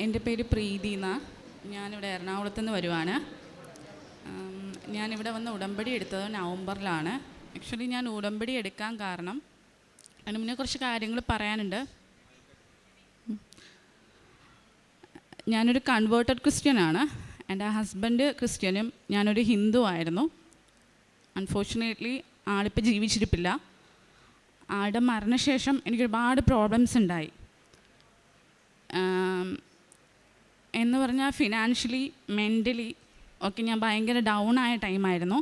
എന്റെ പേര് പ്രീതി എന്നാ. ഞാനിവിടെ എറണാകുളത്ത് നിന്ന് വരുവാണ്. ഞാനിവിടെ വന്ന് ഉടമ്പടി എടുത്തത് നവംബറിലാണ്. ആക്ച്വലി ഞാൻ ഉടമ്പടി എടുക്കാൻ കാരണം അതിന് മുന്നേ കുറച്ച് കാര്യങ്ങൾ പറയാനുണ്ട്. ഞാനൊരു കൺവേർട്ടഡ് ക്രിസ്ത്യനാണ് എന്റെ ഹസ്ബൻഡ് ക്രിസ്ത്യനും ഞാനൊരു ഹിന്ദു ആയിരുന്നു. അൺഫോർച്ചുനേറ്റ്ലി ആളിപ്പോൾ ജീവിച്ചിരിപ്പില്ല. ആളുടെ മരണശേഷം എനിക്ക് ഒരുപാട് പ്രോബ്ലംസ് ഉണ്ടായി എന്ന് പറഞ്ഞാൽ ഫിനാൻഷ്യലി മെന്റലി ഒക്കെ ഞാൻ ഭയങ്കര ഡൗൺ ആയ ടൈമായിരുന്നു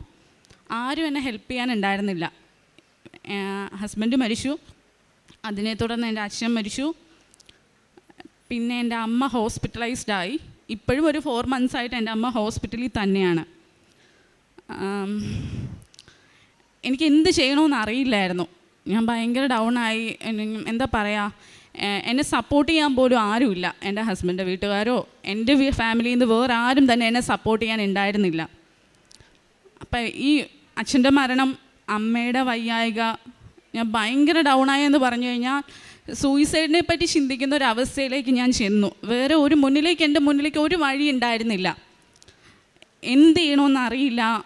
ആരും എന്നെ ഹെൽപ്പ് ചെയ്യാനുണ്ടായിരുന്നില്ല ഹസ്ബൻഡ് മരിച്ചു. അതിനെ തുടർന്ന് എന്റെ അച്ഛൻ മരിച്ചു. പിന്നെ എന്റെ അമ്മ ഹോസ്പിറ്റലൈസ്ഡ് ആയി. ഇപ്പോഴും ഒരു ഫോർ മന്ത്സ് ആയിട്ട് എന്റെ അമ്മ ഹോസ്പിറ്റലിൽ തന്നെയാണ്. എനിക്ക് എന്ത് ചെയ്യണമെന്ന് അറിയില്ലായിരുന്നു. ഞാൻ ഭയങ്കര ഡൗൺ ആയി. എന്താ പറയുക എന്നെ സപ്പോർട്ട് ചെയ്യാൻ പോലും ആരുമില്ല. എന്റെ ഹസ്ബൻഡ് വീട്ടുകാരോ എന്റെ ഫാമിലിയിൽ നിന്ന് വേറെ ആരും തന്നെ എന്നെ സപ്പോർട്ട് ചെയ്യാൻ ഉണ്ടായിരുന്നില്ല. അപ്പം ഈ അച്ഛന്റെ മരണം അമ്മയുടെ വയ്യായിക ഞാൻ ഭയങ്കര ഡൗൺ ആയെന്ന് പറഞ്ഞു കഴിഞ്ഞാൽ സൂയിസൈഡിനെ പറ്റി ചിന്തിക്കുന്ന ഒരു അവസ്ഥയിലേക്ക് ഞാൻ ചെന്നു. വേറെ ഒരു മുന്നിലേക്ക് എന്റെ മുന്നിലേക്ക് ഒരു വഴി ഉണ്ടായിരുന്നില്ല. എന്ത് ചെയ്യണമെന്നറിയില്ല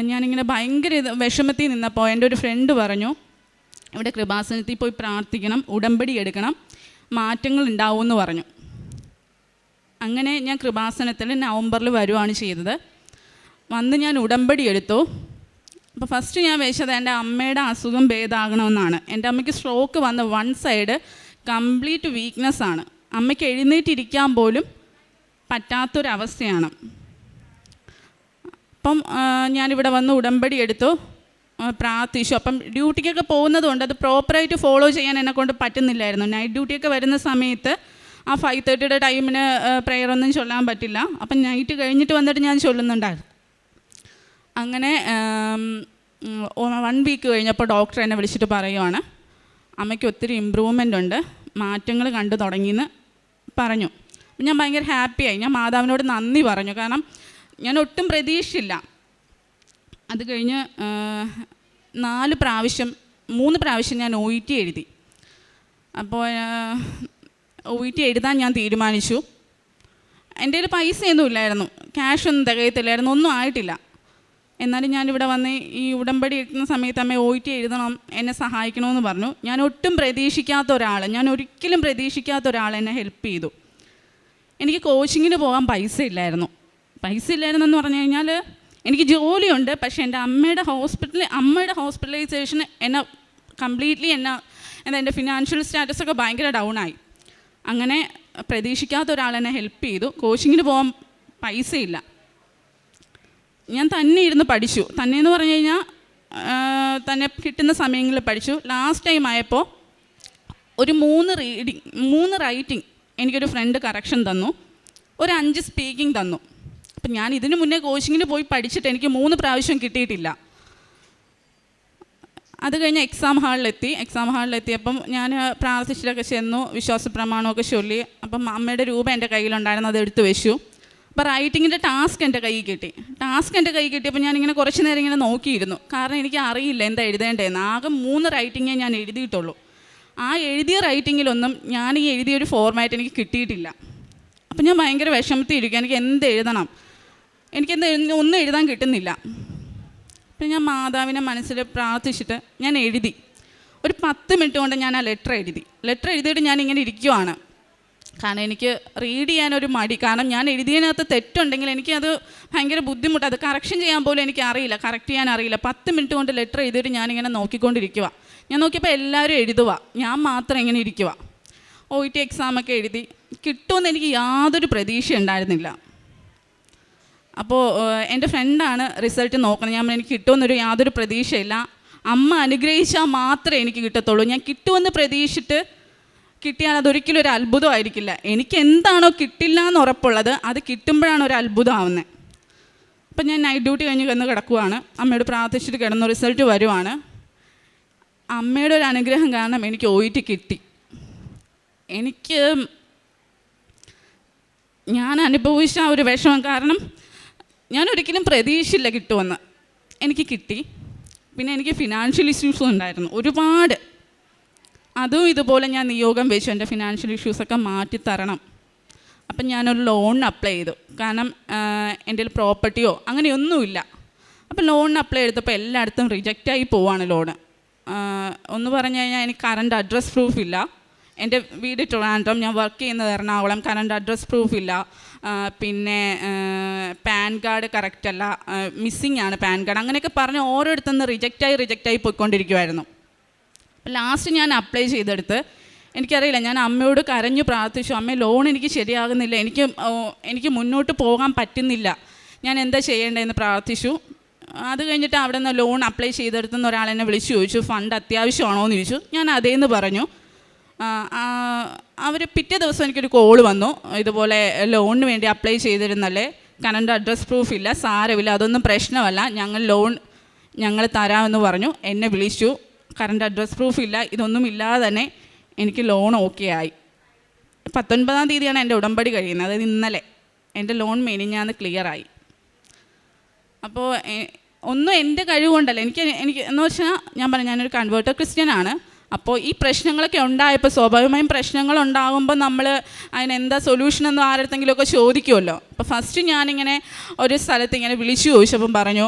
ഞാനിങ്ങനെ ഭയങ്കര വിഷമത്തിൽ നിന്നപ്പോൾ എന്റെ ഒരു ഫ്രണ്ട് പറഞ്ഞു ഇവിടെ കൃപാസനത്തിൽ പോയി പ്രാർത്ഥിക്കണം ഉടമ്പടി എടുക്കണം മാറ്റങ്ങൾ ഉണ്ടാവുമെന്ന് പറഞ്ഞു. അങ്ങനെ ഞാൻ കൃപാസനത്തിൽ നവംബറിൽ വരുവാണ് ചെയ്തത്. വന്ന് ഞാൻ ഉടമ്പടി എടുത്തു. അപ്പോൾ ഫസ്റ്റ് ഞാൻ വെച്ചത് എന്റെ അമ്മയുടെ അസുഖം ഭേദമാകണമെന്നാണ്. എന്റെ അമ്മയ്ക്ക് സ്ട്രോക്ക് വന്ന വൺ സൈഡ് കംപ്ലീറ്റ് വീക്ക്നെസ് ആണ്. അമ്മയ്ക്ക് എഴുന്നേറ്റിരിക്കാൻ പോലും പറ്റാത്തൊരവസ്ഥയാണ്. അപ്പം ഞാനിവിടെ വന്ന് ഉടമ്പടി എടുത്തു. പ്രാർത്ഥിച്ചു. അപ്പം ഡ്യൂട്ടിക്കൊക്കെ പോകുന്നതുകൊണ്ട് അത് പ്രോപ്പറായിട്ട് ഫോളോ ചെയ്യാൻ എന്നെ കൊണ്ട് പറ്റുന്നില്ലായിരുന്നു. നൈറ്റ് ഡ്യൂട്ടിയൊക്കെ വരുന്ന സമയത്ത് ആ ഫൈവ് തേർട്ടിയുടെ ടൈമിന് പ്രെയർ ഒന്നും ചൊല്ലാൻ പറ്റില്ല. അപ്പം നൈറ്റ് കഴിഞ്ഞിട്ട് വന്നിട്ട് ഞാൻ ചൊല്ലുന്നുണ്ടായിരുന്നു. അങ്ങനെ വൺ വീക്ക് കഴിഞ്ഞപ്പോൾ ഡോക്ടർ എന്നെ വിളിച്ചിട്ട് പറയുവാണ് അമ്മയ്ക്ക് ഒത്തിരി ഇമ്പ്രൂവ്മെന്റ് ഉണ്ട്. മാറ്റങ്ങൾ കണ്ടു തുടങ്ങിയെന്ന് പറഞ്ഞു. ഞാൻ ഭയങ്കര ഹാപ്പിയായി ഞാൻ മാതാവിനോട് നന്ദി പറഞ്ഞു. കാരണം ഞാൻ ഒട്ടും പ്രതീക്ഷിച്ചില്ല. അത് കഴിഞ്ഞ് നാല് പ്രാവശ്യം മൂന്ന് പ്രാവശ്യം ഞാൻ ഒ ഇ ടി എഴുതി. അപ്പോൾ ഒ ഇ ടി എഴുതാൻ ഞാൻ തീരുമാനിച്ചു. എന്റെ കയ്യിൽ പൈസയൊന്നും ഇല്ലായിരുന്നു. ക്യാഷ് ഒന്നും തികയത്തില്ലായിരുന്നു. ഒന്നും ആയിട്ടില്ല. എന്നാലും ഞാനിവിടെ വന്ന് ഈ ഉടമ്പടി എഴുതുന്ന സമയത്ത് അമ്മ ഒ ടി എഴുതണം എന്നെ സഹായിക്കണമെന്ന് പറഞ്ഞു. ഞാൻ ഒട്ടും പ്രതീക്ഷിക്കാത്ത ഒരാൾ ഞാൻ ഒരിക്കലും പ്രതീക്ഷിക്കാത്ത ഒരാൾ എന്നെ ഹെൽപ്പ് ചെയ്തു. എനിക്ക് കോച്ചിങ്ങിന് പോകാൻ പൈസ ഇല്ലായിരുന്നു. പൈസ ഇല്ലായിരുന്നെന്ന് പറഞ്ഞു കഴിഞ്ഞാൽ എനിക്ക് ജോലിയുണ്ട് പക്ഷേ എന്റെ അമ്മയുടെ ഹോസ്പിറ്റലിൽ അമ്മയുടെ ഹോസ്പിറ്റലൈസേഷന് എന്നെ കംപ്ലീറ്റ്ലി എന്നെ എന്താ എന്റെ ഫിനാൻഷ്യൽ സ്റ്റാറ്റസ് ഒക്കെ ഭയങ്കര ഡൗൺ ആയി. അങ്ങനെ പ്രതീക്ഷിക്കാത്ത ഒരാൾ എന്നെ ഹെൽപ്പ് ചെയ്തു. കോച്ചിങ്ങിന് പോകാൻ പൈസയില്ല. ഞാൻ തന്നെ ഇരുന്ന് പഠിച്ചു. തന്നെ എന്ന് പറഞ്ഞു കഴിഞ്ഞാൽ തന്നെ കിട്ടുന്ന സമയങ്ങളിൽ പഠിച്ചു. ലാസ്റ്റ് ടൈം ആയപ്പോൾ ഒരു മൂന്ന് റീഡിങ് മൂന്ന് റൈറ്റിംഗ് എനിക്കൊരു ഫ്രണ്ട് കറക്ഷൻ തന്നു. ഒരു അഞ്ച് സ്പീക്കിംഗ് തന്നു. അപ്പം ഞാൻ ഇതിനു മുന്നേ കോച്ചിങ്ങിന് പോയി പഠിച്ചിട്ട് എനിക്ക് മൂന്ന് പ്രാവശ്യം കിട്ടിയിട്ടില്ല. അത് കഴിഞ്ഞ് എക്സാം ഹാളിലെത്തി. എക്സാം ഹാളിലെത്തിയപ്പം ഞാൻ പ്രാർത്ഥിച്ചിട്ടൊക്കെ ചെന്നു വിശ്വാസ പ്രമാണമൊക്കെ ചൊല്ലി. അപ്പം അമ്മയുടെ രൂപ എന്റെ കയ്യിലുണ്ടായിരുന്നു അത് എടുത്തു വെച്ചു. അപ്പോൾ റൈറ്റിങ്ങിന്റെ ടാസ്ക് എന്റെ കയ്യിൽ കിട്ടി. ടാസ്ക് എന്റെ കയ്യിൽ കിട്ടിയപ്പോൾ ഞാനിങ്ങനെ കുറച്ച് നേരം ഇങ്ങനെ നോക്കിയിരുന്നു. കാരണം എനിക്ക് അറിയില്ല എന്താ എഴുതേണ്ടതെന്ന്. ആകെ മൂന്ന് റൈറ്റിങ്ങേ ഞാൻ എഴുതിയിട്ടുള്ളൂ. ആ എഴുതിയ റൈറ്റിങ്ങിലൊന്നും ഞാൻ ഈ എഴുതിയൊരു ഫോർമാറ്റ് എനിക്ക് കിട്ടിയിട്ടില്ല. അപ്പം ഞാൻ ഭയങ്കര വിഷമത്തിൽ ഇരിക്കുക എനിക്ക് എന്ത് എഴുതണം? എനിക്കെന്ത് ഒന്നും എഴുതാൻ കിട്ടുന്നില്ല. അപ്പം ഞാൻ മാതാവിനെ മനസ്സിൽ പ്രാർത്ഥിച്ചിട്ട് ഞാൻ എഴുതി. ഒരു പത്ത് മിനിറ്റ് കൊണ്ട് ഞാൻ ആ ലെറ്റർ എഴുതി. ലെറ്റർ എഴുതിയിട്ട് ഞാൻ ഇങ്ങനെ ഇരിക്കുവാണ്. കാരണം എനിക്ക് റീഡ് ചെയ്യാനൊരു മടി. കാരണം ഞാൻ എഴുതിയതിനകത്ത് തെറ്റുണ്ടെങ്കിൽ എനിക്കത് ഭയങ്കര ബുദ്ധിമുട്ട്. അത് കറക്ഷൻ ചെയ്യാൻ പോലും എനിക്ക് അറിയില്ല. കറക്റ്റ് ചെയ്യാൻ അറിയില്ല. പത്ത് മിനിറ്റ് കൊണ്ട് ലെറ്റർ എഴുതിയിട്ട് ഞാനിങ്ങനെ നോക്കിക്കൊണ്ടിരിക്കുക ഞാൻ നോക്കിയപ്പോൾ എല്ലാവരും എഴുതുക ഞാൻ മാത്രം ഇങ്ങനെ ഇരിക്കുക ഒ ടി എക്സാമൊക്കെ എഴുതി. കിട്ടുമെന്ന് എനിക്ക് യാതൊരു പ്രതീക്ഷ ഉണ്ടായിരുന്നില്ല അപ്പോൾ എന്റെ ഫ്രണ്ടാണ് റിസൾട്ട് നോക്കുന്നത് ഞാൻ എനിക്ക് കിട്ടുമെന്നൊരു യാതൊരു പ്രതീക്ഷയില്ല. അമ്മ അനുഗ്രഹിച്ചാൽ മാത്രമേ എനിക്ക് കിട്ടത്തുള്ളൂ. ഞാൻ കിട്ടുമെന്ന് പ്രതീക്ഷിച്ചിട്ട് കിട്ടിയാൽ അതൊരിക്കലും ഒരു അത്ഭുതമായിരിക്കില്ല എനിക്ക് എന്താണോ കിട്ടില്ല എന്ന് ഉറപ്പുള്ളത് അത് കിട്ടുമ്പോഴാണ് ഒരു അത്ഭുതമാവുന്നത് അപ്പം ഞാൻ നൈറ്റ് ഡ്യൂട്ടി കഴിഞ്ഞ് കിടന്ന് കിടക്കുവാണ്. അമ്മയോട് പ്രാർത്ഥിച്ചിട്ട് കിടന്നു. റിസൾട്ട് വരുവാണ്. അമ്മയുടെ ഒരു അനുഗ്രഹം കാരണം എനിക്ക് ഒ കിട്ടി. എനിക്ക് ഞാൻ അനുഭവിച്ച ഒരു വിഷമം കാരണം ഞാൻ ഒരിക്കലും പ്രതീക്ഷയില്ല കിട്ടുമെന്ന്. എനിക്ക് കിട്ടി. പിന്നെ എനിക്ക് ഫിനാൻഷ്യൽ ഇഷ്യൂസും ഉണ്ടായിരുന്നു. ഒരുപാട്. അതും ഇതുപോലെ ഞാൻ നിയോഗം വെച്ചു. എന്റെ ഫിനാൻഷ്യൽ ഇഷ്യൂസൊക്കെ മാറ്റി തരണം. അപ്പം ഞാനൊരു ലോണിന് അപ്ലൈ ചെയ്തു. കാരണം എന്റെ പ്രോപ്പർട്ടിയോ അങ്ങനെയൊന്നുമില്ല. അപ്പം ലോണിന് അപ്ലൈ ചെയ്തപ്പോൾ എല്ലായിടത്തും റിജക്റ്റായി പോവാണ് ലോണ് ഒന്ന് പറഞ്ഞു കഴിഞ്ഞാൽ എനിക്ക് കറണ്ട് അഡ്രസ് പ്രൂഫ് ഇല്ല. എന്റെ വീട് ട്രിവാൻഡ്രം. ഞാൻ വർക്ക് ചെയ്യുന്നത് എറണാകുളം. കറണ്ട് അഡ്രസ് പ്രൂഫ് ഇല്ല. പിന്നെ പാൻ കാർഡ് കറക്റ്റ് അല്ല. മിസ്സിങ് ആണ് പാൻ കാർഡ്. അങ്ങനെയൊക്കെ പറഞ്ഞ് ഓരോരുത്തുനിന്ന് റിജക്റ്റായി റിജക്റ്റായി പോയിക്കൊണ്ടിരിക്കുമായിരുന്നു ലാസ്റ്റ് ഞാൻ അപ്ലൈ ചെയ്തെടുത്ത് എനിക്കറിയില്ല ഞാൻ അമ്മയോട് കരഞ്ഞു പ്രാർത്ഥിച്ചു അമ്മ ലോൺ എനിക്ക് ശരിയാകുന്നില്ല. എനിക്ക് എനിക്ക് മുന്നോട്ട് പോകാൻ പറ്റുന്നില്ല. ഞാൻ എന്താ ചെയ്യേണ്ടതെന്ന് പ്രാർത്ഥിച്ചു. അത് കഴിഞ്ഞിട്ട് അവിടെ നിന്ന് ലോൺ അപ്ലൈ ചെയ്തെടുത്തുനിന്ന് ഒരാൾ എന്നെ വിളിച്ചു ചോദിച്ചു ഫണ്ട് അത്യാവശ്യമാണോ എന്ന് ചോദിച്ചു. ഞാൻ അതേന്ന് പറഞ്ഞു. അവർ പിറ്റേ ദിവസം എനിക്കൊരു കോൾ വന്നു. ഇതുപോലെ ലോണിന് വേണ്ടി അപ്ലൈ ചെയ്തിരുന്നല്ലേ? കറണ്ട് അഡ്രസ് പ്രൂഫ് ഇല്ല സാരമില്ല അതൊന്നും പ്രശ്നമല്ല. ഞങ്ങൾ ലോൺ ഞങ്ങൾ തരാമെന്ന് പറഞ്ഞു. എന്നെ വിളിച്ചു. കറണ്ട് അഡ്രസ് പ്രൂഫ് ഇല്ല ഇതൊന്നും ഇല്ലാതെ തന്നെ എനിക്ക് ലോൺ ഓക്കെ ആയി. പത്തൊൻപതാം തീയതിയാണ് എന്റെ ഉടമ്പടി കഴിയുന്നത് അതായത് ഇന്നലെ. എന്റെ ലോൺ മെനിഞ്ഞാന്ന് ക്ലിയറായി അപ്പോൾ ഒന്നും എന്റെ കഴിവുകൊണ്ടല്ല. എനിക്ക് എനിക്ക് എന്ന് വെച്ചാൽ ഞാൻ പറഞ്ഞു ഞാനൊരു കൺവേർട്ടർ ക്രിസ്ത്യനാണ്. അപ്പോൾ ഈ പ്രശ്നങ്ങളൊക്കെ ഉണ്ടായപ്പോൾ സ്വാഭാവികമായും പ്രശ്നങ്ങൾ ഉണ്ടാകുമ്പോൾ നമ്മൾ അതിനെന്താ സൊല്യൂഷൻ എന്ന് ആരടുത്തെങ്കിലുമൊക്കെ ചോദിക്കുമല്ലോ അപ്പോൾ ഫസ്റ്റ് ഞാനിങ്ങനെ ഒരു സ്ഥലത്ത് ഇങ്ങനെ വിളിച്ചു ചോദിച്ചപ്പം പറഞ്ഞു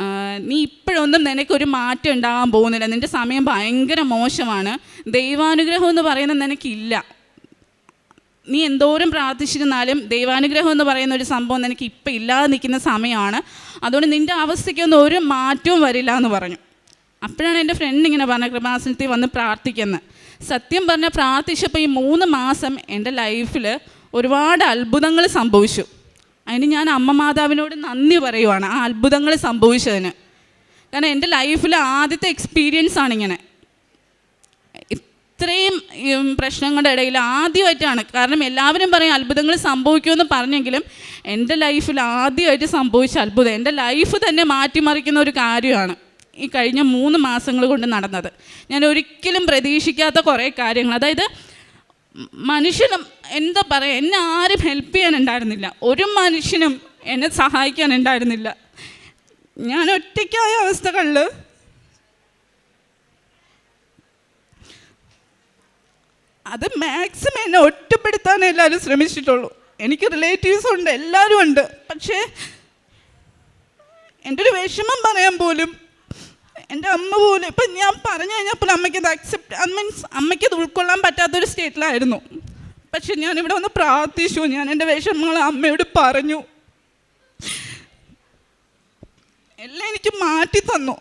"ആ, നീ ഇപ്പോഴൊന്നും നിനക്കൊരു മാറ്റം ഉണ്ടാകാൻ പോകുന്നില്ല. നിന്റെ സമയം ഭയങ്കര മോശമാണ്. ദൈവാനുഗ്രഹം എന്ന് പറയുന്നത് നിനക്കില്ല. നീ എന്തോരം പ്രാർത്ഥിച്ചിരുന്നാലും ദൈവാനുഗ്രഹം എന്ന് പറയുന്ന ഒരു സംഭവം നിനക്ക് ഇപ്പം ഇല്ലാതെ നിൽക്കുന്ന സമയമാണ്. അതുകൊണ്ട് നിന്റെ അവസ്ഥയ്ക്കൊന്നും ഒരു മാറ്റവും വരില്ല എന്ന് പറഞ്ഞു. അപ്പോഴാണ് എന്റെ ഫ്രണ്ട് ഇങ്ങനെ പറഞ്ഞ കൃപാസനത്തിൽ വന്ന് പ്രാർത്ഥിക്കുന്നത് സത്യം പറഞ്ഞാൽ പ്രാർത്ഥിച്ചപ്പോൾ ഈ മൂന്ന് മാസം എന്റെ ലൈഫിൽ ഒരുപാട് അത്ഭുതങ്ങൾ സംഭവിച്ചു. അതിന് ഞാൻ അമ്മ മാതാവിനോട് നന്ദി പറയുവാണ് ആ അത്ഭുതങ്ങൾ സംഭവിച്ചതിന്. കാരണം എന്റെ ലൈഫിൽ ആദ്യത്തെ എക്സ്പീരിയൻസ് ഇങ്ങനെ. ഇത്രയും പ്രശ്നങ്ങളുടെ ഇടയിൽ ആദ്യമായിട്ടാണ്. കാരണം എല്ലാവരും പറയും അത്ഭുതങ്ങൾ സംഭവിക്കുമെന്ന് പറഞ്ഞെങ്കിലും എന്റെ ലൈഫിൽ ആദ്യമായിട്ട് സംഭവിച്ച അത്ഭുതം എന്റെ ലൈഫ് തന്നെ മാറ്റിമറിക്കുന്ന ഒരു കാര്യമാണ്. ഈ കഴിഞ്ഞ മൂന്ന് മാസങ്ങൾ കൊണ്ട് നടന്നത്. ഞാൻ ഒരിക്കലും പ്രതീക്ഷിക്കാത്ത കുറേ കാര്യങ്ങൾ. അതായത് മനുഷ്യനും എന്താ പറയുക എന്നെ ആരും ഹെൽപ്പ് ചെയ്യാനുണ്ടായിരുന്നില്ല ഒരു മനുഷ്യനും എന്നെ സഹായിക്കാനുണ്ടായിരുന്നില്ല ഞാൻ ഒറ്റയ്ക്കായ അവസ്ഥകളിൽ അത് മാക്സിമം എന്നെ ഒറ്റപ്പെടുത്താൻ എല്ലാവരും ശ്രമിച്ചിട്ടുള്ളൂ. എനിക്ക് റിലേറ്റീവ്സ് ഉണ്ട് എല്ലാവരും ഉണ്ട്. പക്ഷേ എന്റെ ഒരു വിഷമം പറയാൻ പോലും എന്റെ അമ്മ പോലും ഇപ്പം ഞാൻ പറഞ്ഞു കഴിഞ്ഞപ്പോൾ അമ്മയ്ക്ക് അത് അക്സെപ്റ്റ് മീൻസ് അമ്മയ്ക്ക് അത് ഉൾക്കൊള്ളാൻ പറ്റാത്തൊരു സ്റ്റേറ്റിലായിരുന്നു പക്ഷെ ഞാൻ ഇവിടെ വന്ന് പ്രാർത്ഥിച്ചു ഞാൻ എന്റെ വിഷമങ്ങൾ അമ്മയോട് പറഞ്ഞു. എല്ലാം എനിക്ക് മാറ്റി തന്നു.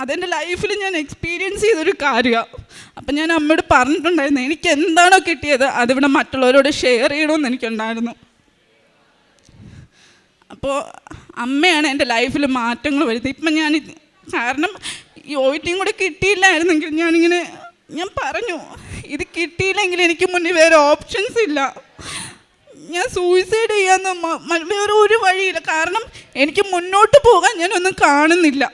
അതെന്റെ ലൈഫിൽ ഞാൻ എക്സ്പീരിയൻസ് ചെയ്തൊരു കാര്യമാണ് അപ്പം ഞാൻ അമ്മയോട് പറഞ്ഞിട്ടുണ്ടായിരുന്നു എനിക്ക് എന്താണോ കിട്ടിയത് അതിവിടെ മറ്റുള്ളവരോട് ഷെയർ ചെയ്യണമെന്ന് എനിക്കുണ്ടായിരുന്നു. അപ്പോൾ അമ്മയാണ് എന്റെ ലൈഫിൽ മാറ്റങ്ങൾ വരുന്നത് ഇപ്പം ഞാൻ കാരണം ഈ ഒയിറ്റിയും കൂടെ കിട്ടിയില്ലായിരുന്നെങ്കിൽ ഞാനിങ്ങനെ ഞാൻ പറഞ്ഞു ഇത് കിട്ടിയില്ലെങ്കിൽ എനിക്ക് മുന്നിൽ വേറെ ഓപ്ഷൻസ് ഇല്ല. ഞാൻ സൂയിസൈഡ് ചെയ്യാന്ന് വേറെ ഒരു വഴിയില്ല. കാരണം എനിക്ക് മുന്നോട്ട് പോകാൻ ഞാനൊന്നും കാണുന്നില്ല.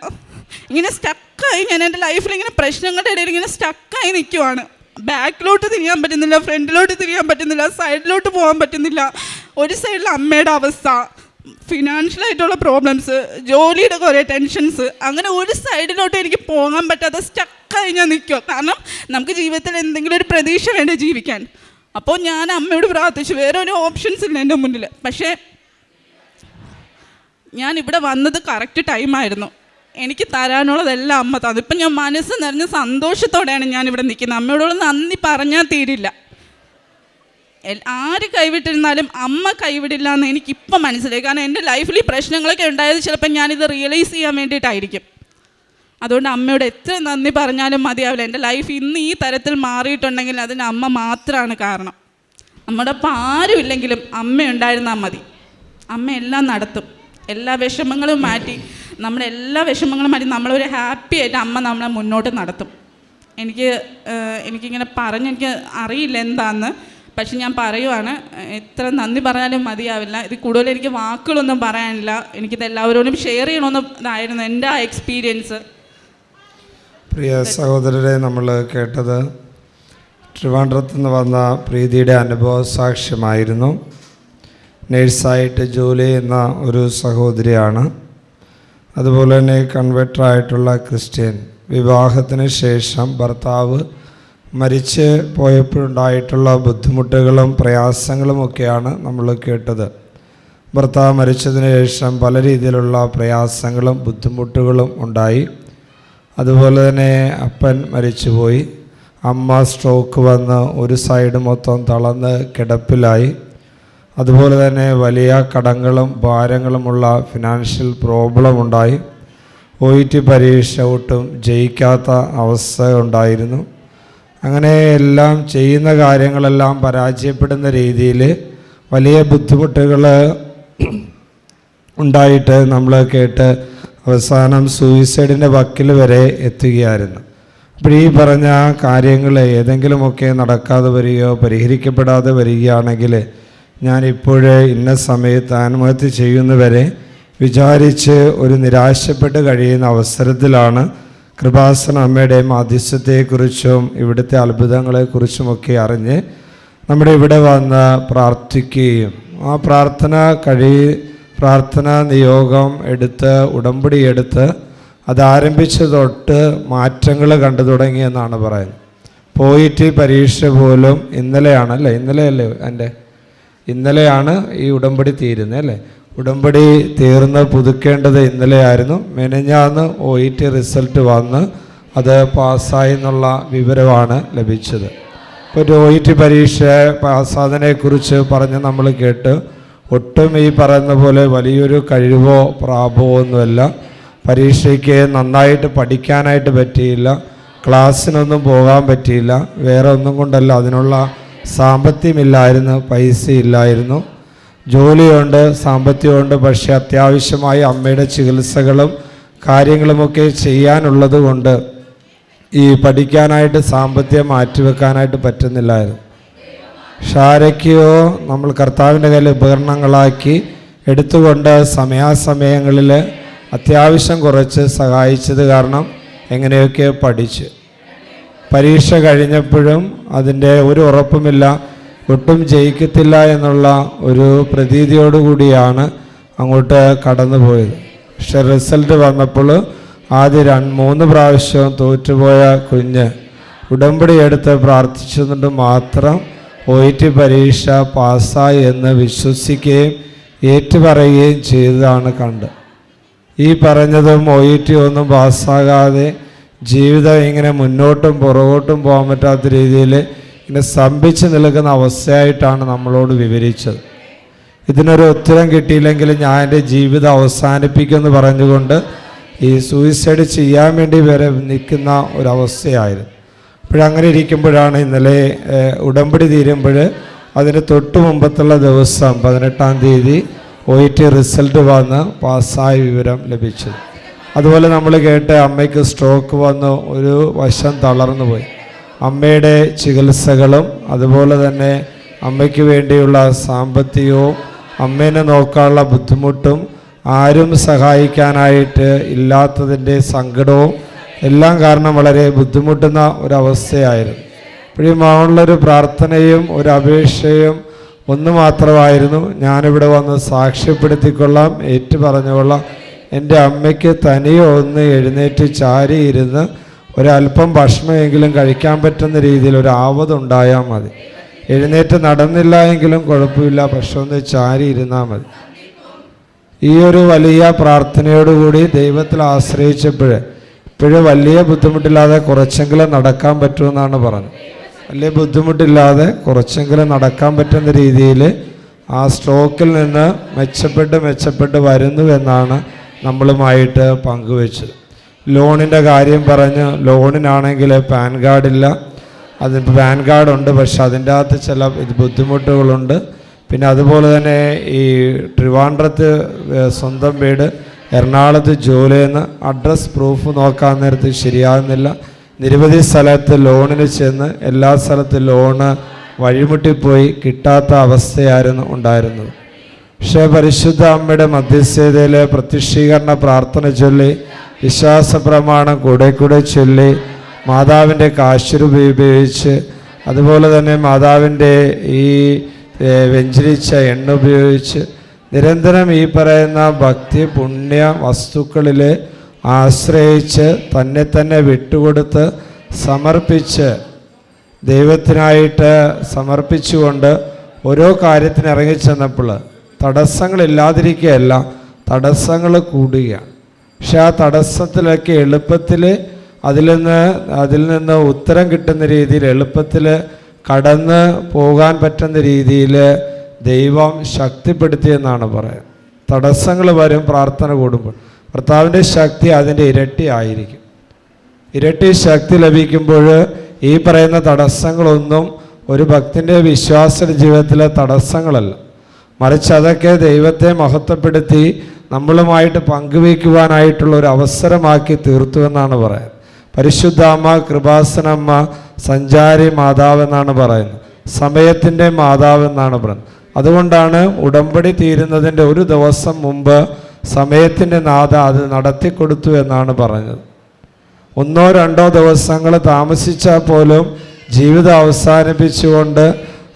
ഇങ്ങനെ സ്റ്റക്കായി ഞാൻ എന്റെ ലൈഫിൽ ഇങ്ങനെ പ്രശ്നങ്ങളുടെ ഇടയിൽ ഇങ്ങനെ സ്റ്റക്കായി നിൽക്കുവാണ് ബാക്കിലോട്ട് തിരിയാൻ പറ്റുന്നില്ല ഫ്രണ്ടിലോട്ട് തിരിയാൻ പറ്റുന്നില്ല സൈഡിലോട്ട് പോകാൻ പറ്റുന്നില്ല. ഒരു സൈഡിൽ അമ്മയുടെ അവസ്ഥ. ഫിനാൻഷ്യലായിട്ടുള്ള പ്രോബ്ലംസ് ജോലിയുടെ കുറേ ടെൻഷൻസ് അങ്ങനെ ഒരു സൈഡിലോട്ട് എനിക്ക് പോകാൻ പറ്റാതെ സ്റ്റക്കായി ഞാൻ നിൽക്കുക കാരണം നമുക്ക് ജീവിതത്തിൽ എന്തെങ്കിലും ഒരു പ്രതീക്ഷ വേണ്ടേ ജീവിക്കാൻ. അപ്പോൾ ഞാൻ അമ്മയോട് പ്രാർത്ഥിച്ചു വേറെ ഒരു ഓപ്ഷൻസ് ഇല്ല എന്റെ മുന്നിൽ. പക്ഷേ ഞാൻ ഇവിടെ വന്നത് കറക്റ്റ് ടൈമായിരുന്നു എനിക്ക് തരാനുള്ളതെല്ലാം അമ്മ തന്നു. ഇപ്പം ഞാൻ മനസ്സ് നിറഞ്ഞ സന്തോഷത്തോടെയാണ് ഞാൻ ഇവിടെ നിൽക്കുന്നത്. അമ്മയോടുള്ള നന്ദി പറഞ്ഞാൽ തീരില്ല. ആര് കൈവിട്ടിരുന്നാലും അമ്മ കൈവിടില്ല എന്ന് എനിക്കിപ്പം മനസ്സിലായി. കാരണം എന്റെ ലൈഫിൽ ഈ പ്രശ്നങ്ങളൊക്കെ ഉണ്ടായത് ചിലപ്പോൾ ഞാനിത് റിയലൈസ് ചെയ്യാൻ വേണ്ടിയിട്ടായിരിക്കും. അതുകൊണ്ട് അമ്മയോട് എത്ര നന്ദി പറഞ്ഞാലും മതിയാവില്ല. എന്റെ ലൈഫ് ഇന്ന് ഈ തരത്തിൽ മാറിയിട്ടുണ്ടെങ്കിൽ അതിന് അമ്മ മാത്രമാണ് കാരണം. നമ്മുടെ ഒപ്പം ആരുമില്ലെങ്കിലും അമ്മ ഉണ്ടായിരുന്നാൽ മതി. അമ്മ എല്ലാം നടത്തും. എല്ലാ വിഷമങ്ങളും മാറ്റി നമ്മുടെ എല്ലാ വിഷമങ്ങളും മാറ്റി നമ്മളൊരു ഹാപ്പി ആയിട്ട് അമ്മ നമ്മളെ മുന്നോട്ട് നടത്തും. എനിക്ക് എനിക്കിങ്ങനെ പറഞ്ഞ് എനിക്ക് അറിയില്ല എന്താന്ന്. പക്ഷെ ഞാൻ പറയുവാണ് എത്ര നന്ദി പറഞ്ഞാലും മതിയാവില്ല. ഇത് കൂടുതൽ എനിക്ക് വാക്കുകളൊന്നും പറയാനില്ല. എനിക്കിത് എല്ലാവരോടും ഷെയർ ചെയ്യണമെന്ന് ഇതായിരുന്നു എന്റെ ആ എക്സ്പീരിയൻസ് പ്രിയ സഹോദരരെ നമ്മൾ കേട്ടത് ട്രിവാൻഡ്രത്ത് നിന്ന് വന്ന പ്രീതിയുടെ അനുഭവ സാക്ഷ്യമായിരുന്നു. നേഴ്സായിട്ട് ജോലി ചെയ്യുന്ന ഒരു സഹോദരിയാണ്. അതുപോലെ തന്നെ കൺവെർട്ടറായിട്ടുള്ള ക്രിസ്ത്യൻ. വിവാഹത്തിന് ശേഷം ഭർത്താവ് മരിച്ച് പോയപ്പോഴുണ്ടായിട്ടുള്ള ബുദ്ധിമുട്ടുകളും പ്രയാസങ്ങളും ഒക്കെയാണ് നമ്മൾ കേട്ടത്. ഭർത്താവ് മരിച്ചതിന് ശേഷം പല രീതിയിലുള്ള പ്രയാസങ്ങളും ബുദ്ധിമുട്ടുകളും ഉണ്ടായി. അതുപോലെ തന്നെ അപ്പൻ മരിച്ചുപോയി. അമ്മ സ്ട്രോക്ക് വന്ന് ഒരു സൈഡ് മൊത്തം തളർന്ന് കിടപ്പിലായി. അതുപോലെ തന്നെ വലിയ കടങ്ങളും ഭാരങ്ങളുമുള്ള ഫിനാൻഷ്യൽ പ്രോബ്ലം ഉണ്ടായി. ഒ ഇ ടി പരീക്ഷ ഒട്ടും ജയിക്കാത്ത അവസ്ഥ ഉണ്ടായിരുന്നു. അങ്ങനെ എല്ലാം ചെയ്യുന്ന കാര്യങ്ങളെല്ലാം പരാജയപ്പെടുന്ന രീതിയിൽ വലിയ ബുദ്ധിമുട്ടുകൾ ഉണ്ടായിട്ട് നമ്മൾ കേട്ട് അവസാനം സൂയിസൈഡിന്റെ വക്കിൽ വരെ എത്തുകയായിരുന്നു. അപ്പോൾ ഈ പറഞ്ഞ കാര്യങ്ങൾ ഏതെങ്കിലുമൊക്കെ നടക്കാതെ വരികയോ പരിഹരിക്കപ്പെടാതെ വരികയാണെങ്കിൽ ഞാനിപ്പോഴേ ഇന്ന സമയത്ത് ആത്മഹത്യ ചെയ്യുന്നവരെ വിചാരിച്ച് ഒരു നിരാശപ്പെട്ട് കഴിയുന്ന അവസരത്തിലാണ് കൃപാസന അമ്മയുടെ ആദിശ്യത്തെക്കുറിച്ചും ഇവിടുത്തെ അത്ഭുതങ്ങളെക്കുറിച്ചുമൊക്കെ അറിഞ്ഞ് നമ്മുടെ ഇവിടെ വന്ന് പ്രാർത്ഥിക്കുകയും ആ പ്രാർത്ഥന കഴി പ്രാർത്ഥന നിയോഗം എടുത്ത് ഉടമ്പടി എടുത്ത് അത് ആരംഭിച്ച തൊട്ട് മാറ്റങ്ങൾ കണ്ടു തുടങ്ങിയെന്നാണ് പറയുന്നത്. പോയിട്ട് പരീക്ഷ പോലും ഇന്നലെയാണ് അല്ലേ? ഇന്നലെയല്ലേ എന്റെ? ഇന്നലെയാണ് ഈ ഉടമ്പടി തീരുന്നത് അല്ലേ? ഉടമ്പടി തീർന്ന് പുതുക്കേണ്ടത് ഇന്നലെയായിരുന്നു മെനഞ്ഞാന്ന് ഒ ഇ ടി റിസൾട്ട് വന്ന് അത് പാസ്സായി എന്നുള്ള വിവരമാണ് ലഭിച്ചത്. ഇപ്പോൾ ഒരു ഒ ഇ ടി പരീക്ഷ പാസ്സാതിനെക്കുറിച്ച് പറഞ്ഞ് നമ്മൾ കേട്ട് ഒട്ടും ഈ പറയുന്ന പോലെ വലിയൊരു കഴിവോ പ്രാപമോ ഒന്നുമല്ല. പരീക്ഷയ്ക്ക് നന്നായിട്ട് പഠിക്കാനായിട്ട് പറ്റിയില്ല. ക്ലാസ്സിനൊന്നും പോകാൻ പറ്റിയില്ല. വേറെ ഒന്നും കൊണ്ടല്ല അതിനുള്ള സാമ്പത്തികമില്ലായിരുന്നു പൈസ ഇല്ലായിരുന്നു ജോലിയുണ്ട് സാമ്പത്തികമുണ്ട് പക്ഷേ അത്യാവശ്യമായി അമ്മയുടെ ചികിത്സകളും കാര്യങ്ങളുമൊക്കെ ചെയ്യാനുള്ളത് കൊണ്ട് ഈ പഠിക്കാനായിട്ട് സാമ്പത്തികം മാറ്റിവെക്കാനായിട്ട് പറ്റുന്നില്ലായിരുന്നു. ഷാരയ്ക്കോ നമ്മൾ കർത്താവിന്റെ കയ്യിൽ ഉപകരണങ്ങളാക്കി എടുത്തുകൊണ്ട് സമയാസമയങ്ങളിൽ അത്യാവശ്യം കുറച്ച് സഹായിച്ചത് കാരണം എങ്ങനെയൊക്കെ പഠിച്ച്. പരീക്ഷ കഴിഞ്ഞപ്പോഴും അതിന്റെ ഒരു ഉറപ്പുമില്ല. ഒട്ടും ജയിക്കത്തില്ല എന്നുള്ള ഒരു പ്രതീതിയോടുകൂടിയാണ് അങ്ങോട്ട് കടന്നു പോയത് പക്ഷെ റിസൾട്ട് വന്നപ്പോൾ ആദ്യ രണ്ട് മൂന്ന് പ്രാവശ്യം തോറ്റുപോയ കുഞ്ഞ് ഉടമ്പടി എടുത്ത് പ്രാർത്ഥിച്ചുകൊണ്ട് മാത്രം ഒ ടി പരീക്ഷ പാസ്സായി എന്ന് വിശ്വസിക്കുകയും ഏറ്റുപറയുകയും ചെയ്തതാണ് കണ്ട്. ഈ പറഞ്ഞതും ഒ ടി ഒന്നും പാസ്സാകാതെ ജീവിതം ഇങ്ങനെ മുന്നോട്ടും പുറകോട്ടും പോകാൻ പറ്റാത്ത രീതിയിൽ ഇങ്ങനെ സ്തംഭിച്ച് നിൽക്കുന്ന അവസ്ഥയായിട്ടാണ് നമ്മളോട് വിവരിച്ചത്. ഇതിനൊരു ഉത്തരം കിട്ടിയില്ലെങ്കിൽ ഞാൻ എന്റെ ജീവിതം അവസാനിപ്പിക്കുമെന്ന് പറഞ്ഞുകൊണ്ട് ഈ സൂയിസൈഡ് ചെയ്യാൻ വേണ്ടി വരെ നിൽക്കുന്ന ഒരവസ്ഥയായിരുന്നു. അപ്പോഴങ്ങനെ ഇരിക്കുമ്പോഴാണ് ഇന്നലെ ഉടമ്പടി തീരുമ്പോൾ അതിന് തൊട്ട് മുമ്പത്തുള്ള ദിവസം പതിനെട്ടാം തീയതി ഒ ടി റിസൾട്ട് വന്ന് പാസ്സായ വിവരം ലഭിച്ചത്. അതുപോലെ നമ്മൾ കേട്ട് അമ്മയ്ക്ക് സ്ട്രോക്ക് വന്ന് ഒരു വശം തളർന്നു പോയി അമ്മയുടെ ചികിത്സകളും അതുപോലെ തന്നെ അമ്മയ്ക്ക് വേണ്ടിയുള്ള സാമ്പത്തികവും അമ്മേനെ നോക്കാനുള്ള ബുദ്ധിമുട്ടും ആരും സഹായിക്കാനായിട്ട് ഇല്ലാത്തതിന്റെ സങ്കടവും എല്ലാം കാരണം വളരെ ബുദ്ധിമുട്ടുന്ന ഒരവസ്ഥയായിരുന്നു. ഇപ്പോഴും മകളിലൊരു പ്രാർത്ഥനയും ഒരു അപേക്ഷയും ഒന്ന് മാത്രമായിരുന്നു ഞാനിവിടെ വന്ന് സാക്ഷ്യപ്പെടുത്തിക്കൊള്ളാം ഏറ്റു പറഞ്ഞുകൊള്ളാം എന്റെ അമ്മയ്ക്ക് തനിയെ ഒന്ന് എഴുന്നേറ്റ് ചാരി ഇരുന്ന് ഒരല്പം ഭക്ഷണമെങ്കിലും കഴിക്കാൻ പറ്റുന്ന രീതിയിൽ ഒരു ആവതുണ്ടായാൽ മതി. എഴുന്നേറ്റ് നടന്നില്ല എങ്കിലും കുഴപ്പമില്ല ഒന്ന് ചാരി ഇരുന്നാൽ മതി. ഈ ഒരു വലിയ പ്രാർത്ഥനയോടുകൂടി ദൈവത്തിൽ ആശ്രയിച്ചപ്പോൾ ഇപ്പോഴും വലിയ ബുദ്ധിമുട്ടില്ലാതെ കുറച്ചെങ്കിലും നടക്കാൻ പറ്റുമെന്നാണ് പറഞ്ഞത്. വലിയ ബുദ്ധിമുട്ടില്ലാതെ കുറച്ചെങ്കിലും നടക്കാൻ പറ്റുന്ന രീതിയിൽ ആ സ്ട്രോക്കിൽ നിന്ന് മെച്ചപ്പെട്ട് മെച്ചപ്പെട്ട് വരുന്നു എന്നാണ് നമ്മളുമായിട്ട് പങ്കുവെച്ചത്. ലോണിന്റെ കാര്യം പറഞ്ഞ് ലോണിനാണെങ്കിൽ പാൻ കാർഡില്ല. അതിന് പാൻ കാർഡുണ്ട് പക്ഷെ അതിന്റെ അകത്ത് ചില ഇത് ബുദ്ധിമുട്ടുകളുണ്ട്. പിന്നെ അതുപോലെ തന്നെ ഈ ട്രിവാൻഡ്രത്ത് സ്വന്തം വീട് എറണാകുളത്ത് ജോലി ചെയ്യുന്ന അഡ്രസ് പ്രൂഫ് നോക്കാൻ നേരത്ത് ശരിയാകുന്നില്ല നിരവധി സ്ഥലത്ത് ലോണിന് ചെന്ന് എല്ലാ സ്ഥലത്തും ലോണ് വഴിമുട്ടിപ്പോയി കിട്ടാത്ത അവസ്ഥയായിരുന്നു ഉണ്ടായിരുന്നത്. പക്ഷേ പരിശുദ്ധ അമ്മയുടെ മധ്യസ്ഥതയിലെ പ്രത്യക്ഷീകരണ പ്രാർത്ഥന ചൊല്ലി വിശ്വാസ പ്രമാണം കൂടെ കൂടെ ചൊല്ലി മാതാവിന്റെ കാശുരൂപ ഉപയോഗിച്ച് അതുപോലെ തന്നെ മാതാവിന്റെ ഈ വെഞ്ചരിച്ച എണ്ണ ഉപയോഗിച്ച് നിരന്തരം ഈ പറയുന്ന ഭക്തി പുണ്യ വസ്തുക്കളിൽ ആശ്രയിച്ച് തന്നെ തന്നെ വിട്ടുകൊടുത്ത് സമർപ്പിച്ച് ദൈവത്തിനായിട്ട് സമർപ്പിച്ചുകൊണ്ട് ഓരോ കാര്യത്തിന് ഇറങ്ങിച്ചെന്നപ്പോൾ തടസ്സങ്ങളില്ലാതിരിക്കുകയല്ല തടസ്സങ്ങൾ കൂടുകയാണ്. പക്ഷെ ആ തടസ്സത്തിലൊക്കെ എളുപ്പത്തിൽ അതിൽ നിന്ന് അതിൽ നിന്ന് ഉത്തരം കിട്ടുന്ന രീതിയിൽ എളുപ്പത്തിൽ കടന്ന് പോകാൻ പറ്റുന്ന രീതിയിൽ ദൈവം ശക്തിപ്പെടുത്തിയെന്നാണ് പറയുന്നത്. തടസ്സങ്ങൾ വരും പ്രാർത്ഥന കൂടുമ്പോൾ. ഭർത്താവിന്റെ ശക്തി അതിന്റെ ഇരട്ടി ആയിരിക്കും. ഇരട്ടി ശക്തി ലഭിക്കുമ്പോൾ ഈ പറയുന്ന തടസ്സങ്ങളൊന്നും ഒരു ഭക്തിന്റെ വിശ്വാസ ജീവിതത്തിലെ തടസ്സങ്ങളല്ല. മറിച്ച് അതൊക്കെ ദൈവത്തെ മഹത്വപ്പെടുത്തി നമ്മളുമായിട്ട് പങ്കുവയ്ക്കുവാനായിട്ടുള്ള ഒരു അവസരമാക്കി തീർത്തു എന്നാണ് പറയുന്നത്. പരിശുദ്ധാമ്മ കൃപാസനമ്മ സഞ്ചാരി മാതാവ് എന്നാണ് പറയുന്നത്. സമയത്തിന്റെ മാതാവ് എന്നാണ് പറയുന്നത്. അതുകൊണ്ടാണ് ഉടമ്പടി തീരുന്നതിന്റെ ഒരു ദിവസം മുമ്പ് സമയത്തിന്റെ നാഥ അത് നടത്തിക്കൊടുത്തു എന്നാണ് പറഞ്ഞത്. ഒന്നോ രണ്ടോ ദിവസങ്ങൾ താമസിച്ചാൽ പോലും ജീവിതം അവസാനിപ്പിച്ചുകൊണ്ട്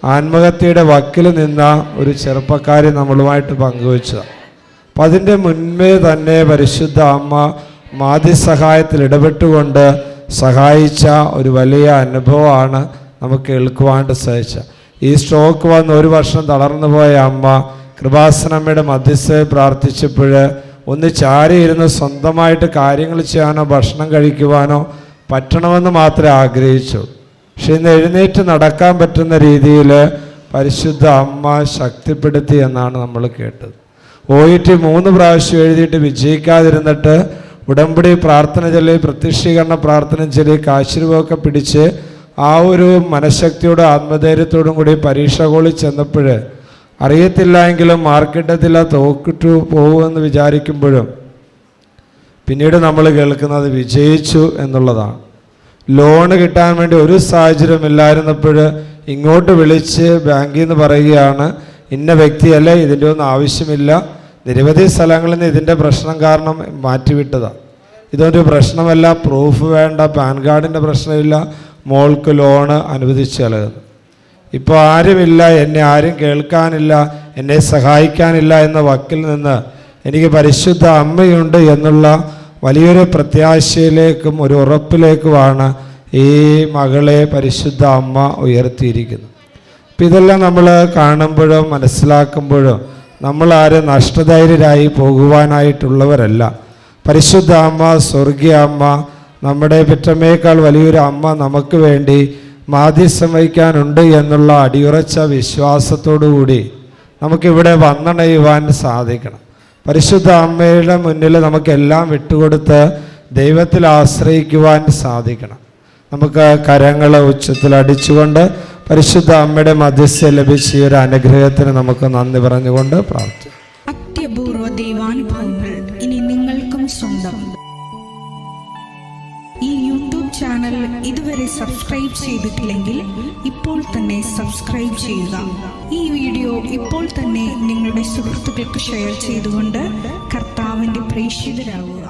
ആത്മഹത്യയുടെ വക്കിൽ നിന്ന ഒരു ചെറുപ്പക്കാരി നമ്മളുമായിട്ട് പങ്കുവച്ചതാണ്. അപ്പം അതിന്റെ മുൻപേ തന്നെ പരിശുദ്ധ അമ്മ മാധ്യസഹായത്തിൽ ഇടപെട്ടുകൊണ്ട് സഹായിച്ച ഒരു വലിയ അനുഭവമാണ് നമുക്ക് എളുക്കുവാണ്ട് സഹിച്ച ഈ സ്ട്രോക്ക് വന്ന് ഒരു വർഷം തളർന്നു പോയ അമ്മ കൃപാസനമ്മയുടെ മധ്യസ്ഥ പ്രാർത്ഥിച്ചപ്പോൾ ഒന്ന് ചാരിയിരുന്ന് സ്വന്തമായിട്ട് കാര്യങ്ങൾ ചെയ്യാനോ ഭക്ഷണം കഴിക്കുവാനോ പറ്റണമെന്ന് മാത്രമേ ആഗ്രഹിച്ചു. പക്ഷെ ഇന്ന് എഴുന്നേറ്റ് നടക്കാൻ പറ്റുന്ന രീതിയിൽ പരിശുദ്ധ അമ്മ ശക്തിപ്പെടുത്തി എന്നാണ് നമ്മൾ കേട്ടത്. ഒ മൂന്ന് പ്രാവശ്യം എഴുതിയിട്ട് വിജയിക്കാതിരുന്നിട്ട് ഉടമ്പടി പ്രാർത്ഥന ചൊല്ലി പ്രത്യക്ഷീകരണ പ്രാർത്ഥന ചൊല്ലി കാശുരൂപമൊക്കെ പിടിച്ച് ആ ഒരു മനഃശക്തിയോടും ആത്മധൈര്യത്തോടും കൂടി പരീക്ഷ കോളിൽ ചെന്നപ്പോൾ അറിയത്തില്ല എങ്കിലും മാർക്കിട്ടത്തില്ല തോക്കിട്ടു പോകുമെന്ന് വിചാരിക്കുമ്പോഴും പിന്നീട് നമ്മൾ കേൾക്കുന്നത് വിജയിച്ചു എന്നുള്ളതാണ്. ലോണ് കിട്ടാൻ വേണ്ടി ഒരു സാഹചര്യം ഇല്ലായിരുന്നപ്പോൾ ഇങ്ങോട്ട് വിളിച്ച് ബാങ്കിൽ നിന്ന് പറയുകയാണ് ഇന്ന വ്യക്തിയല്ല ഇതിന്റെ ഒന്നും ആവശ്യമില്ല. നിരവധി സ്ഥലങ്ങളിൽ നിന്ന് ഇതിന്റെ പ്രശ്നം കാരണം മാറ്റിവിട്ടതാണ് ഇതൊരു പ്രശ്നമല്ല പ്രൂഫ് വേണ്ട പാൻ കാർഡിന്റെ പ്രശ്നമില്ല മോൾക്ക് ലോണ് അനുവദിച്ച് നൽകുന്നു ഇപ്പോൾ ആരുമില്ല എന്നെ ആരും കേൾക്കാനില്ല എന്നെ സഹായിക്കാനില്ല എന്ന വക്കിൽ നിന്ന് എനിക്ക് പരിശുദ്ധ അമ്മയുണ്ട് എന്നുള്ള വലിയൊരു പ്രത്യാശയിലേക്കും ഒരു ഉറപ്പിലേക്കുമാണ് ഈ മകളെ പരിശുദ്ധ അമ്മ ഉയർത്തിയിരിക്കുന്നത്. അപ്പം ഇതെല്ലാം നമ്മൾ കാണുമ്പോഴും മനസ്സിലാക്കുമ്പോഴും നമ്മൾ ആരും നഷ്ടധൈര്യരായി പോകുവാനായിട്ടുള്ളവരല്ല. പരിശുദ്ധ അമ്മ സ്വർഗീയ അമ്മ നമ്മുടെ പിറ്റമ്മയേക്കാൾ വലിയൊരു അമ്മ നമുക്ക് വേണ്ടി മാധ്യസ്ഥം വഹിക്കാനുണ്ട് എന്നുള്ള അടിയുറച്ച വിശ്വാസത്തോടു കൂടി നമുക്കിവിടെ വന്നണയുവാൻ സാധിക്കണം. പരിശുദ്ധ അമ്മയുടെ മുന്നിൽ നമുക്കെല്ലാം വിട്ടുകൊടുത്ത് ദൈവത്തിൽ ആശ്രയിക്കുവാൻ സാധിക്കണം. നമുക്ക് കരങ്ങൾ ഉച്ചത്തിൽ അടിച്ചുകൊണ്ട് പരിശുദ്ധ അമ്മയുടെ മധ്യസ്ഥ ലഭിച്ച ഈ ഒരു അനുഗ്രഹത്തിന് നമുക്ക് നന്ദി പറഞ്ഞുകൊണ്ട് പ്രാർത്ഥിക്കും അത്യപൂർവ ദൈവാനുഭവങ്ങൾ ഇനി നിങ്ങൾക്കും സ്വന്തം. ഈ യൂട്യൂബ് ചാനൽ ഇതുവരെ സബ്സ്ക്രൈബ് ചെയ്തിട്ടില്ലെങ്കിൽ ഇപ്പോൾ തന്നെ സബ്സ്ക്രൈബ് ചെയ്യുക. ഈ വീഡിയോ ഇപ്പോൾ തന്നെ നിങ്ങളുടെ സുഹൃത്തുക്കൾക്ക് ഷെയർ ചെയ്തുകൊണ്ട് കർത്താവിന്റെ പ്രേക്ഷിതരാകുക.